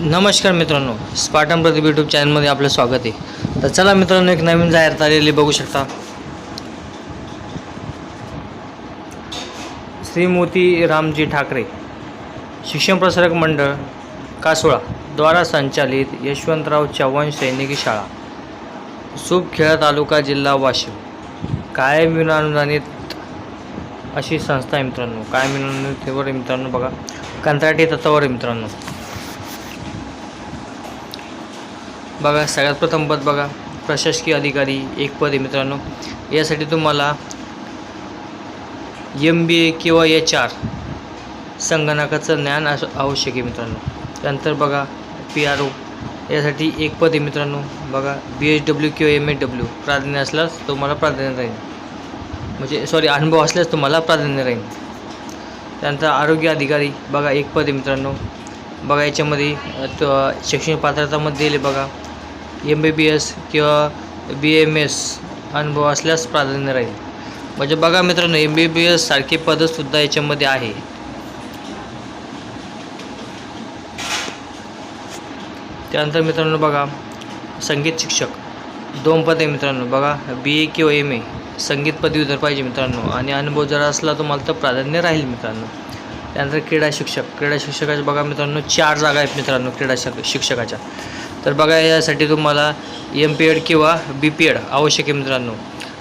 नमस्कार मित्रांनो स्पाटन प्रदीप यूट्यूब चॅनलमध्ये आपलं स्वागत आहे. तर चला मित्रांनो एक नवीन जाहिरात आलेली बघू शकता. श्री मोती रामजी ठाकरे शिक्षण प्रसारक मंडळ कासोळा द्वारा संचालित यशवंतराव चव्हाण सैनिकी शाळा सुपखेडा तालुका जिल्हा वाशिम. कायम विनानुदानित अशी संस्था आहे मित्रांनो. कायम विनानुदानितवर मित्रांनो बघा. कंत्राटी तत्वावर मित्रांनो. बघा सगळ्यात प्रथम पद बघा. प्रशासकीय अधिकारी एक पद आहे मित्रांनो. यासाठी तुम्हाला एम बी ए किंवा एच आर संगणकाचं ज्ञान अस आवश्यक आहे मित्रांनो. त्यानंतर बघा पी आर ओ यासाठी एक पद आहे मित्रांनो. बघा बी एच डब्ल्यू किंवा एम एच डब्ल्यू प्राधान्य असल्यास तुम्हाला प्राधान्य राहील. म्हणजे सॉरी अनुभव असल्यास तुम्हाला प्राधान्य राहील. त्यानंतर आरोग्य अधिकारी बघा एक पद आहे मित्रांनो. बघा याच्यामध्ये त- शैक्षणिक पात्रतामध्ये दिले बघा. एम बी बी एस किंवा बी एम एस अनुभव असल्यास प्राधान्य राहील. म्हणजे बघा मित्रांनो एम बी बी एस सारखे पदसुद्धा याच्यामध्ये आहे. त्यानंतर मित्रांनो बघा संगीत शिक्षक. दोन पद आहे मित्रांनो बघा बी ए किंवा एम ए संगीत पदवीधर पाहिजे मित्रांनो आणि अनुभव जर असला तुम्हाला तर प्राधान्य राहील मित्रांनो. त्यानंतर क्रीडा शिक्षक. क्रीडा शिक्षकाच्या बघा मित्रांनो चार जागा आहेत मित्रांनो क्रीडा शिक शिक्षकाच्या. तर बघा यासाठी तुम्हाला एम पी एड किंवा बी पी एड आवश्यक आहे मित्रांनो.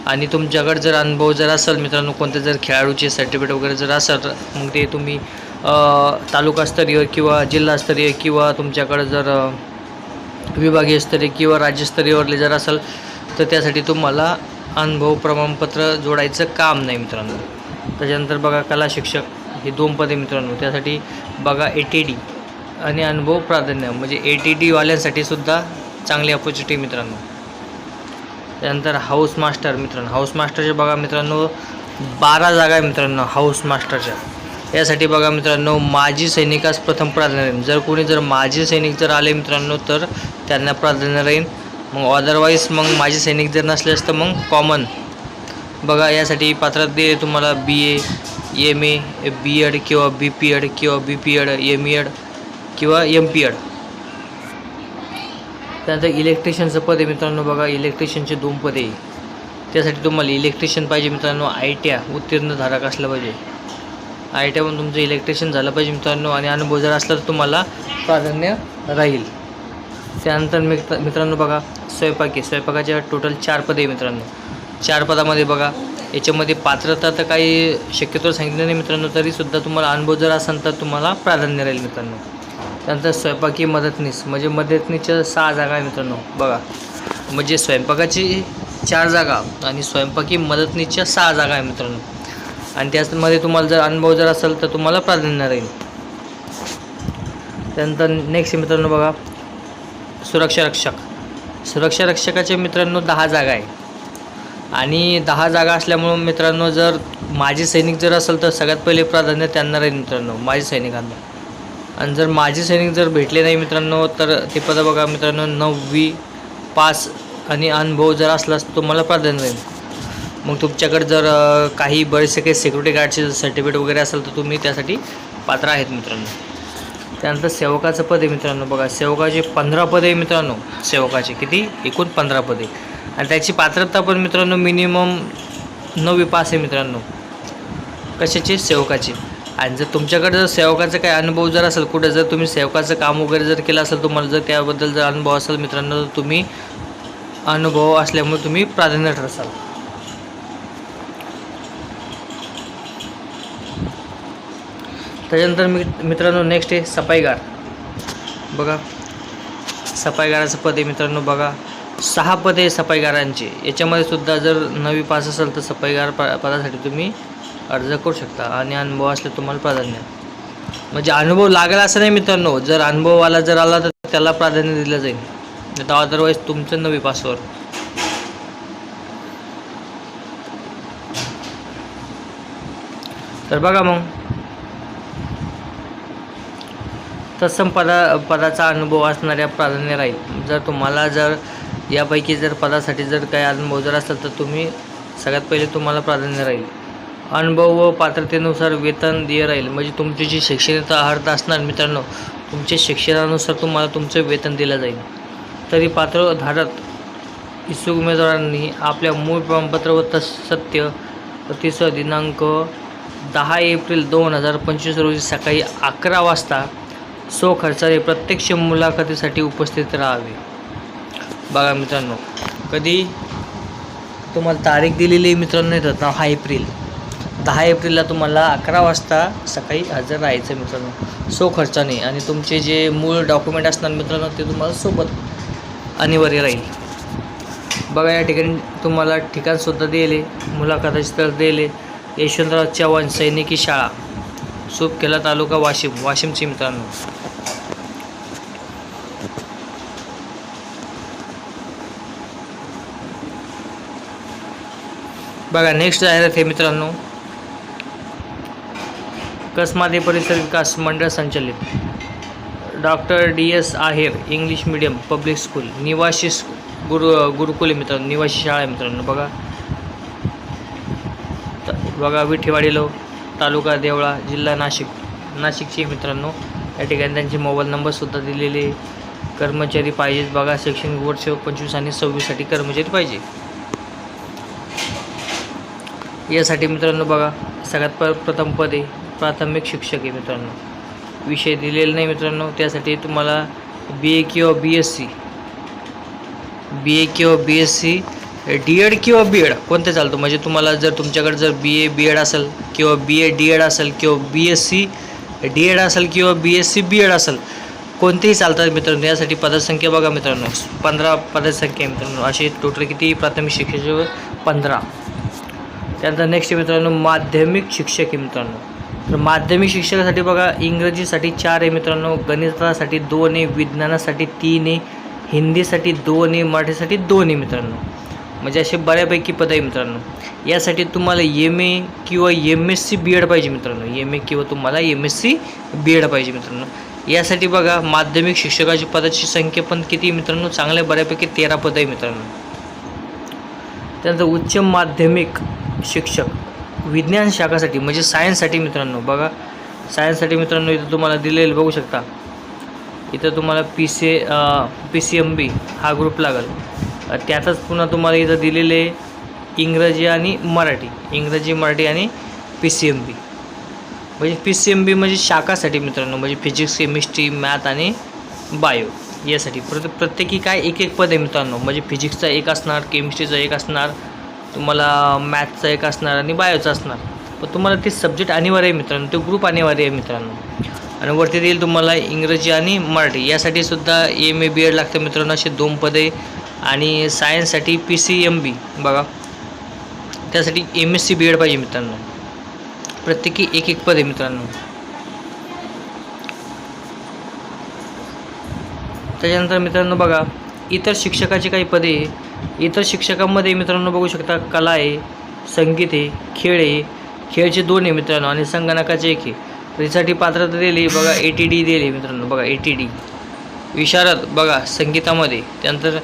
आणि तुमच्याकडे जर अनुभव जर असेल मित्रांनो कोणते जर खेळाडूचे सर्टिफिकेट वगैरे जर असेल तर मग ते तुम्ही तालुकास्तरीय किंवा जिल्हास्तरीय किंवा तुमच्याकडे जर विभागीय स्तरीय किंवा राज्यस्तरीयवरले जर असेल तर त्यासाठी तुम्हाला अनुभव प्रमाणपत्र जोडायचं काम नाही मित्रांनो. त्याच्यानंतर बघा कला शिक्षक हे दोन पदे मित्रांनो. त्यासाठी बघा ए टी डी आणि अनुभव प्राधान्य म्हणजे ए टी डीवाल्यांसाठी सुद्धा चांगली अपॉर्च्युनिटी मित्रांनो त्यानंतर हाऊस मास्टर मित्रांनो हाऊस मास्टरचे बघा मित्रांनो बारा जागा आहे मित्रांनो हाऊस मास्टरच्या यासाठी बघा मित्रांनो माजी सैनिकास प्रथम प्राधान्य राहील जर कोणी जर माजी सैनिक जर आले मित्रांनो तर त्यांना प्राधान्य राहील मग अदरवाईज मग माजी सैनिक जर नसल्यास तर मग कॉमन बघा यासाठी पात्रात दे तुम्हाला बी A M A B add किंवा बी पी एड किंवा B P Ed M Ed किंवा एम पी एड त्यानंतर इलेक्ट्रिशियनचं पद आहे मित्रांनो बघा इलेक्ट्रिशियनचे दोन पदे. आहे त्यासाठी तुम्हाला इलेक्ट्रिशियन पाहिजे मित्रांनो आय टी आय उत्तीर्ण धारक असलं पाहिजे. आय टी आयमधून तुमचं इलेक्ट्रिशियन झालं पाहिजे मित्रांनो आणि अनुभव जर असला तर तुम्हाला प्राधान्य राहील. त्यानंतर मित्र मित्रांनो बघा स्वयंपाकी स्वयंपाकाच्या टोटल चार पदे आहे मित्रांनो. चार पदामध्ये बघा याच्यामध्ये पात्रता तर काही शक्यतो सांगितलं नाही मित्रांनो तरीसुद्धा तुम्हाला अनुभव जर असेल तर तुम्हाला प्राधान्य राहील मित्रांनो. त्यानंतर स्वयंपाकी मदतनीस म्हणजे मदतनीसच्या सहा जागा आहे मित्रांनो. बघा म्हणजे स्वयंपाकाची चार जागा आणि स्वयंपाकी मदतनीसच्या सहा जागा आहे मित्रांनो. आणि त्यामध्ये तुम्हाला जर अनुभव जर असेल तर तुम्हाला प्राधान्य राहील. त्यानंतर नेक्स्ट मित्रांनो बघा सुरक्षा रक्षक सुरक्षा रक्षकाचे मित्रांनो दहा जागा आहे आणि दहा जागा असल्यामुळं मित्रांनो जर माझे सैनिक जर असेल तर सगळ्यात पहिले प्राधान्य त्यांना राहील मित्रांनो माझे सैनिकांना. आणि जर माझे सैनिक जर भेटले नाही मित्रांनो तर ते पद बघा मित्रांनो नववी पास आणि अनुभव जर असलास तर मला प्राधान्य राहील मग तुमच्याकडे जर काही बरेचसे काही सिक्युरिटी गार्डचे सर्टिफिकेट वगैरे असेल तर तुम्ही त्यासाठी पात्र आहेत मित्रांनो. त्यानंतर सेवकाचं पद आहे मित्रांनो बघा सेवकाचे पंधरा पद आहे मित्रांनो. सेवकाचे किती? एकूण पंधरा पदे आणि त्याची पात्रता पण मित्रांनो मिनिमम नववी पास आहे मित्रांनो. कशाचे? सेवकाचे. आणि जर तुमच्याकडे जर सेवकाचा काही अनुभव जर असेल कुठे जर तुम्ही सेवकाचं काम वगैरे जर केलं असेल तुम्हाला जर त्याबद्दल जर अनुभव असेल मित्रांनो तर तुम्ही अनुभव असल्यामुळे तुम्ही प्राधान्य ठरसाल. त्याच्यानंतर मी मित्रांनो नेक्स्ट आहे सफाईगार. बघा सफाईगाराचं पद आहे मित्रांनो बघा. सहा पद आहे सफाईगारांचे. याच्यामध्ये सुद्धा जर नवी पास असेल तर सफाईगार प पदासाठी तुम्ही अर्ज करू शकता आणि अनुभव असले तुम्हाला प्राधान्य. म्हणजे अनुभव लागला असं नाही मित्रांनो जर अनुभववाला जर आला तर त्याला प्राधान्य दिलं जाईल. नाही तर अदरवाईज तुमचं नवी पासवर तर बघा मग. तत्सम पदा पदाचा अनुभव असणाऱ्या प्राधान्य राहील. जर तुम्हाला जर यापैकी जर पदासाठी जर काही अनुभव जर असेल तर तुम्ही सगळ्यात पहिले तुम्हाला प्राधान्य राहील. अनुभव व पात्रतेनुसार वेतन दिय राहील. म्हणजे तुमची जी शैक्षणिक अर्हता असणार मित्रांनो तुमच्या शिक्षणानुसार तुम्हाला तुमचं वेतन दिलं जाईल. तरी पात्र धारक इच्छुक उमेदवारांनी आपल्या मूळ प्रमाणपत्र व तस सत्य प्रतिसह दिनांक दहा एप्रिल दोन हजार पंचवीस रोजी सकाळी अकरा वाजता सो खर्चाने प्रत्यक्ष मुलाखतीसाठी उपस्थित राहावे. बघा मित्रांनो कधी तुम्हाला तारीख दिलेली मित्रांनो मित्रांनो इथं? दहा एप्रिल. दहा एप्रिलला तुम्हाला अकरा वाजता सकाळी हजर राहायचं मित्रांनो. सो खर्चाने. आणि तुमचे जे मूळ डॉक्युमेंट असणार मित्रांनो ते तुम्हाला सोबत अनिवार्य राहील. बघा या ठिकाणी तुम्हाला ठिकाणसुद्धा दिले मुलाखताचे स्थळ दिले. यशवंतराव चव्हाण सैनिकी शाळा. सुपखेला तालुका वाशिम वाशिमचे मित्रांनो. बघा नेक्स्ट जाहिरात आहे मित्रांनो. कसमादे परिसर विकास मंडळ संचलित. Doctor D S Aher English medium public school निवासी गुरु गुरुकुल मित्रांनो निवासी शाळा आहे मित्रांनो बघा. त- बघा विठेवाडीलो तालुका देवळा जिल्हा नाशिक नाशिकचे मित्रांनो. या ठिकाणी त्यांचे मोबाईल नंबरसुद्धा दिलेले कर्मचारी पाहिजेत बघा शैक्षणिक वर्ष पंचवीस आणि सव्वीससाठी कर्मचारी पाहिजे. यासाठी मित्रांनो बघा सगळ्यात प्रथम पद आहे. प्राथमिक शिक्षक आहे मित्रांनो. विषय दिलेला नाही मित्रांनो त्यासाठी तुम्हाला बी ए किंवा B S C B A किंवा B S C D Ed किंवा बी एड कोणते चालतो? म्हणजे तुम्हाला जर तुमच्याकडे जर बी ए बी एड असेल किंवा बी ए डी एड असेल किंवा B S C D Ed असेल किंवा B S C B Ed असेल कोणतेही चालतात मित्रांनो यासाठी पदसंख्या बघा मित्रांनो. पंधरा पदसंख्या मित्रांनो. असे टोटल किती प्राथमिक शिक्षक पंधरा. त्यानंतर नेक्स्ट मित्रांनो माध्यमिक शिक्षक आहे मित्रांनो. तर माध्यमिक शिक्षकासाठी बघा इंग्रजीसाठी चार आहे मित्रांनो गणितासाठी दोन आहे विज्ञानासाठी तीन आहे हिंदीसाठी दोन आहे मराठीसाठी दोन आहे मित्रांनो. म्हणजे असे बऱ्यापैकी पद आहे मित्रांनो. यासाठी तुम्हाला एम ए किंवा M S C B Ed पाहिजे मित्रांनो. एम ए किंवा तुम्हाला M S C B Ed पाहिजे मित्रांनो. यासाठी बघा माध्यमिक शिक्षकाची पदाची संख्या पण किती मित्रांनो? चांगल्या बऱ्यापैकी तेरा पद आहे मित्रांनो. त्यानंतर उच्च माध्यमिक शिक्षक. विज्ञान शाखासाठी म्हणजे सायन्ससाठी मित्रांनो बघा. सायन्ससाठी मित्रांनो इथं तुम्हाला दिलेलं बघू शकता. इथं तुम्हाला P C P C M B हा ग्रुप लागेल. त्यातच पुन्हा तुम्हाला इथं दिलेले इंग्रजी आणि मराठी. इंग्रजी मराठी आणि पी सी एम बी म्हणजे पी सी एम बी म्हणजे शाखासाठी मित्रांनो म्हणजे फिजिक्स केमिस्ट्री मॅथ आणि बायो यासाठी. प्रत प्रत्येकी काय एक एक पद आहे मित्रांनो? म्हणजे फिजिक्सचा एक असणार केमिस्ट्रीचा एक असणार तुम्हाला मॅथचा एक असणार आणि बायोचा असणार. पण तुम्हाला ते सब्जेक्ट अनिवार्य आहे मित्रांनो ते ग्रुप अनिवार्य आहे मित्रांनो. आणि वरती देईल तुम्हाला इंग्रजी आणि मराठी. यासाठी सुद्धा एम ए बी एड लागतं मित्रांनो असे दोन पदे. आणि सायन्ससाठी पी सी एम बी बघा. त्यासाठी M S C B Ed पाहिजे मित्रांनो. प्रत्येकी एक एक पद आहे मित्रांनो. त्याच्यानंतर मित्रांनो बघा इतर शिक्षकाची काही पदे. इतर शिक्षकांमध्ये मित्रांनो बघू शकता कला आहे संगीत आहे खेळ आहे. खेळचे दोन आहे मित्रांनो आणि संगणकाचे एक आहे. त्यासाठी पात्रता दिली बघा ए टी डी दिली मित्रांनो. बघा ए टी डी विशारद बघा संगीतामध्ये. त्यानंतर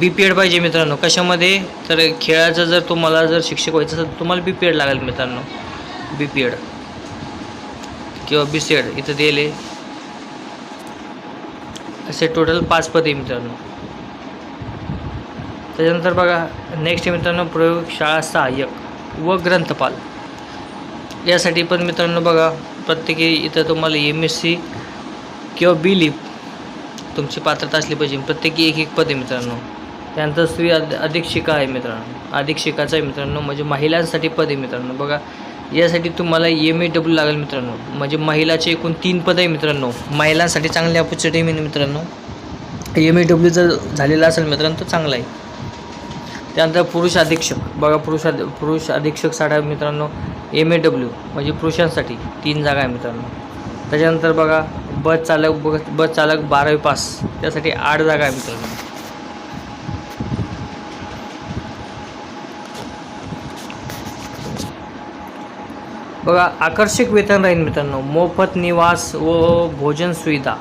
बी पी एड पाहिजे मित्रांनो. कशामध्ये? तर खेळाचं जर तुम्हाला जर शिक्षक व्हायचं असेल तर तुम्हाला बी पी एड लागेल मित्रांनो. बी पी एड किंवा बी सी एड इथं दिले असे टोटल पाच पद आहे मित्रांनो. त्याच्यानंतर बघा नेक्स्ट मित्रांनो प्रयोगशाळा सहाय्यक व ग्रंथपाल. यासाठी पण मित्रांनो बघा प्रत्येकी इथं तुम्हाला एम एस सी किंवा बी लिप तुमची पात्रता असली पाहिजे. प्रत्येकी एक एक पद आहे मित्रांनो. त्यानंतर स्त्री अधीक्षिका आहे मित्रांनो. अधीक्षिकाचा आहे मित्रांनो म्हणजे महिलांसाठी पद आहे मित्रांनो. बघा यासाठी तुम्हाला एम ए डब्ल्यू लागेल मित्रांनो. म्हणजे महिलाचे एकूण तीन पद आहे मित्रांनो. महिलांसाठी चांगली अपॉर्च्युनिटी मिळेल मित्रांनो. एम ए डब्ल्यू जर झालेला असेल मित्रांनो तर चांगला आहे. त्यानंतर पुरुष अधीक्षक. बघा पुरुष अध पुरुष अधीक्षक साठा मित्रांनो. एम ए डब्ल्यू म्हणजे पुरुषांसाठी तीन जागा आहे मित्रांनो. त्याच्यानंतर बघा बस चालक बस बस चालक बारावी पास. त्यासाठी आठ जागा आहे मित्रांनो. बघा आकर्षक वेतन राहील मित्रांनो. मोफत निवास व भोजन सुविधा.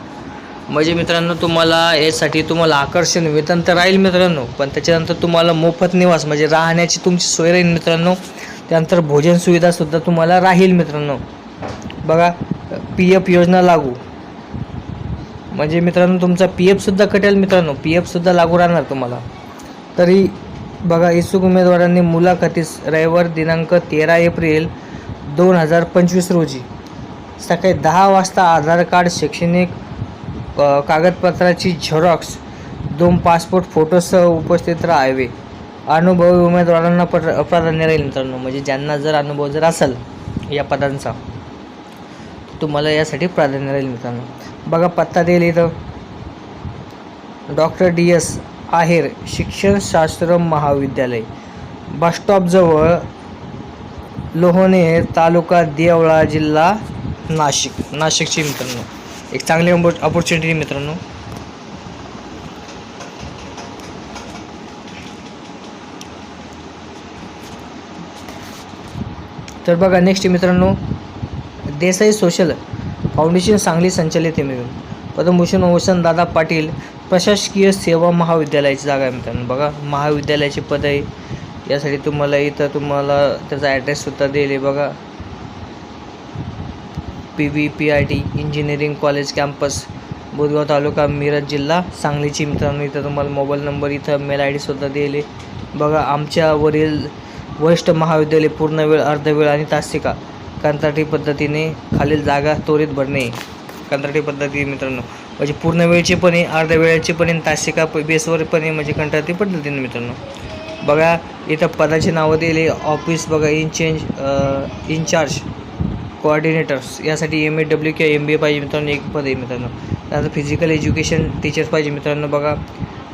म्हणजे मित्रांनो तुम्हाला यासाठी तुम्हाला आकर्षण वेतन तर राहील मित्रांनो पण त्याच्यानंतर तुम्हाला मोफत निवास म्हणजे राहण्याची तुमची सोय राहील मित्रांनो. त्यानंतर भोजन सुविधासुद्धा तुम्हाला राहील मित्रांनो. बघा पी एफ योजना लागू. म्हणजे मित्रांनो तुमचा पी एफसुद्धा कटेल मित्रांनो पी एफसुद्धा लागू राहणार तुम्हाला. तरी बघा इच्छुक उमेदवारांनी मुलाखतीस रविवार दिनांक तेरा एप्रिल दोन हजार पंचवीस रोजी सकाळी दहा वाजता आधार कार्ड शैक्षणिक कागदपत्राची झेरॉक्स दोन पासपोर्ट फोटोसह उपस्थित राहावे अनुभवी उमेदवारांना प्र प्राधान्य राहील मित्रांनो. म्हणजे ज्यांना जर अनुभव जर असेल या पदांचा तुम्हाला यासाठी प्राधान्य राहील मित्रांनो. बघा पत्ता देईल इथं. डॉक्टर डी एस आहेर शिक्षणशास्त्र महाविद्यालय. बसस्टॉपजवळ लोहनेर तालुका देवळा जिल्हा नाशिक. नाशिकची मित्रांनो. एक चांगली अपॉर्च्युनिटी मित्रांनो. तर बघा नेक्स्ट मित्रांनो देसाई सोशल फाउंडेशन सांगली संचालित मिळून पद्मभूषण वसंत दादा पाटील प्रशासकीय सेवा महाविद्यालयाची जागा आहे मित्रांनो. बघा महाविद्यालयाची पद आहे. यासाठी तुम्हाला इथं तुम्हाला त्याचा ॲड्रेससुद्धा दिले बघा P V P I T engineering college campus Budhgaon taluka Miraj जिल्हा सांगलीची मित्रांनो इथं तुम्हाला मोबाईल नंबर इथं मेल आय डीसुद्धा दिले बघा आमच्यावरील वरिष्ठ महाविद्यालय पूर्ण वेळ अर्धवेळ आणि तासिका कंत्राटी पद्धतीने खालील जागा त्वरित भरणे. कंत्राटी पद्धती मित्रांनो म्हणजे पूर्ण वेळची पण आहे अर्ध्या वेळेची पण आहे तासिका प- बेसवर पण आहे म्हणजे कंत्राटी पद्धतीने मित्रांनो. बघा इथं पदाची नावं दिली ऑफिस बघा इनचेंज इनचार्ज कोऑर्डिनेटर्स यासाठी एम ए डब्ल्यू किंवा एम बी ए पाहिजे मित्रांनो एक पद आहे मित्रांनो. त्यानंतर फिजिकल एज्युकेशन टीचर्स पाहिजे मित्रांनो बघा.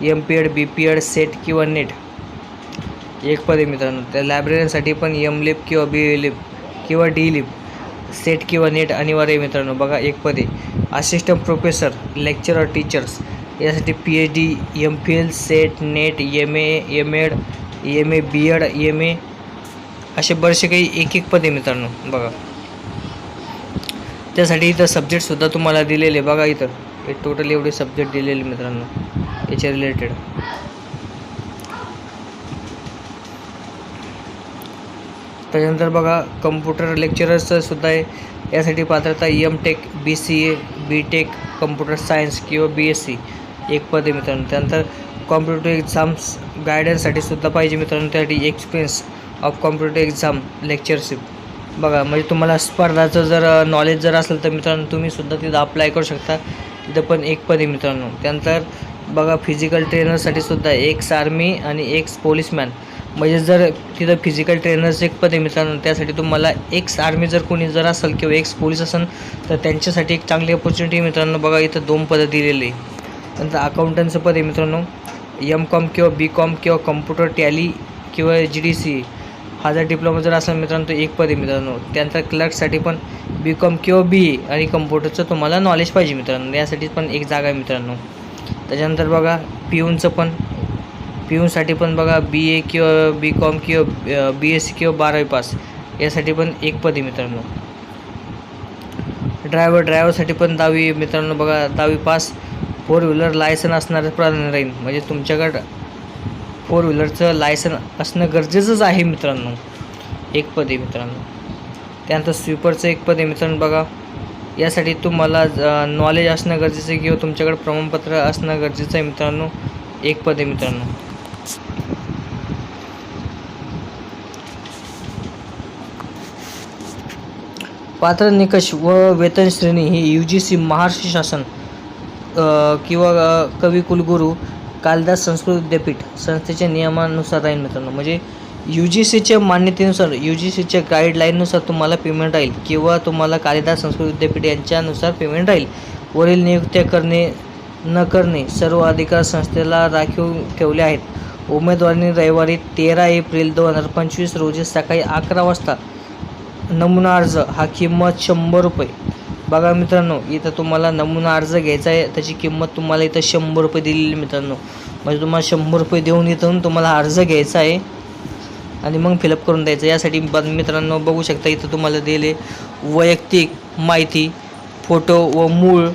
M P Ed B P Ed SET किंवा नेट एक पद आहे मित्रांनो. त्या लायब्ररीसाठी पण एम लिप किंवा बी लिप किंवा डी लिप सेट किंवा नेट अनिवार्य आहे मित्रांनो. बघा एक पद आहे. असिस्टंट प्रोफेसर लेक्चरर टीचर्स यासाठी P H D M phil SET NET M A M Ed M A B Ed M A असे बरेचसे काही एक एक पद आहे मित्रांनो. बघा. त्यासाठी इथं सब्जेक्टसुद्धा तुम्हाला दिलेले बघा इथं. हे टोटल एवढे सब्जेक्ट दिलेले मित्रांनो. याच्या रिलेटेड त्याच्यानंतर बघा कम्प्युटर लेक्चरर्सचं सुद्धा आहे. यासाठी पात्रता M tech B C A B tech computer science किंवा बी एस सी एक पद आहे मित्रांनो. त्यानंतर कॉम्प्युटर एक्झाम्स गायडन्ससाठी सुद्धा पाहिजे मित्रांनो. त्यासाठी experience of computer exam lectureship बघा म्हणजे तुम्हाला स्पर्धाचं जर नॉलेज जर असेल तर मित्रांनो तुम्हीसुद्धा तिथं अप्लाय करू शकता. तिथं पण एक पद आहे मित्रांनो. त्यानंतर बघा फिजिकल ट्रेनरसाठी सुद्धा एक्स आर्मी आणि एक्स पोलिसमॅन म्हणजे जर तिथं फिजिकल ट्रेनरचं एक पद आहे मित्रांनो त्यासाठी तुम्हाला एक्स आर्मी जर कोणी जर असेल किंवा एक्स पोलीस असेल तर त्यांच्यासाठी एक चांगली ऑपॉर्च्युनिटी मित्रांनो. बघा इथं दोन पदं दिलेली नंतर अकाउंटंटचं पद आहे मित्रांनो. एम कॉम किंवा बी कॉम किंवा कम्प्युटर टॅली किंवा जी डी सी हा जर डिप्लोमा जर असेल मित्रांनो तो एक पद आहे मित्रांनो. त्यानंतर क्लर्कसाठी पण बी कॉम किंवा बी ए आणि कम्प्युटरचं तुम्हाला नॉलेज पाहिजे मित्रांनो. यासाठी पण एक जागा आहे मित्रांनो. त्याच्यानंतर बघा पिऊनचं पण पिऊनसाठी पण बघा बी ए किंवा बी कॉम किंवा बी एस सी किंवा बारावी पास यासाठी पण एक पद आहे मित्रांनो. ड्रायव्हर ड्रायव्हरसाठी पण दहावी मित्रांनो बघा दहावी पास फोर व्हीलर लायसन असणारं प्राधान्य राहील. म्हणजे तुमच्याकडं फोर व्हीलरचं लायसन असणं गरजेचंच आहे मित्रांनो. एक पद आहे मित्रांनो. त्यानंतर स्वीपरचं एक पद आहे मित्रांनो बघा. यासाठी तुम्हाला नॉलेज असणं गरजेचं आहे किंवा तुमच्याकडे प्रमाणपत्र असणं गरजेचं आहे मित्रांनो. एक पद आहे मित्रांनो. पात्र निकष व वेतन श्रेणी ही यू जी सी महाराष्ट्र शासन किंवा कवी कुलगुरू कालिदास संस्कृत विद्यापीठ संस्थेच्या नियमानुसार राहील मित्रांनो. म्हणजे यू जी सीच्या मान्यतेनुसार यू जी सीच्या गाईडलाईननुसार तुम्हाला पेमेंट राहील किंवा तुम्हाला कालिदास संस्कृत विद्यापीठ यांच्यानुसार पेमेंट राहील. वरील नियुक्त्या करणे न करणे सर्व अधिकार संस्थेला राखीव ठेवले आहेत. उमेदवारांनी रविवारी तेरा एप्रिल दोन हजार पंचवीस रोजी सकाळी अकरा वाजता नमुना अर्ज हा किंमत शंभर रुपये. बघा मित्रांनो इथं तुम्हाला नमुना अर्ज घ्यायचा आहे. त्याची किंमत तुम्हाला इथं शंभर रुपये दिलेली मित्रांनो. म्हणजे तुम्हाला शंभर रुपये देऊन इथून तुम्हाला अर्ज घ्यायचा आहे. आणि मग फिलअप करून द्यायचं. यासाठी मित्रांनो बघू शकता इथं तुम्हाला दिले वैयक्तिक माहिती फोटो व मूळ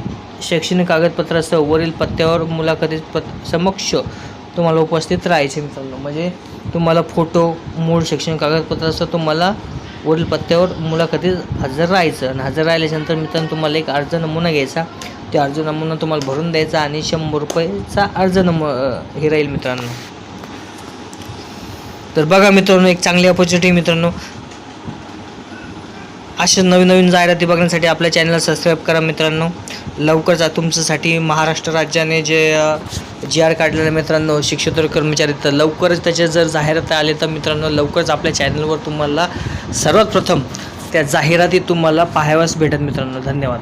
शैक्षणिक कागदपत्रासह वरील पत्त्यावर मुलाखती पत समक्ष तुम्हाला उपस्थित राहायचे मित्रांनो. म्हणजे तुम्हाला फोटो मूळ शैक्षणिक कागदपत्रासह तुम्हाला वरील पत्त्यावर मुलाखतीत हजर राहायचं. आणि हजर राहिल्याच्यानंतर मित्रांनो तुम्हाला एक अर्ज नमुना घ्यायचा. ते अर्ज नमुना तुम्हाला भरून द्यायचा आणि शंभर रुपयेचा अर्ज नम हे राहील मित्रांनो. तर बघा मित्रांनो एक चांगली ऑपॉर्च्युनिटी मित्रांनो. असे नवीन नवीन जाहिराती बघण्यासाठी आपल्या चॅनलला सबस्क्राईब करा मित्रांनो. लवकरच तुमच्यासाठी महाराष्ट्र राज्याने जे जी आर काढलेलं मित्रांनो शिक्षक कर्मचारी तर लवकरच त्याचे जर जाहिरात आले तर मित्रांनो लवकरच आपल्या चॅनलवर तुम्हाला सर्वात प्रथम त्या जाहिराती तुम्हाला पाहाव्यास भेटत मित्रांनो. धन्यवाद.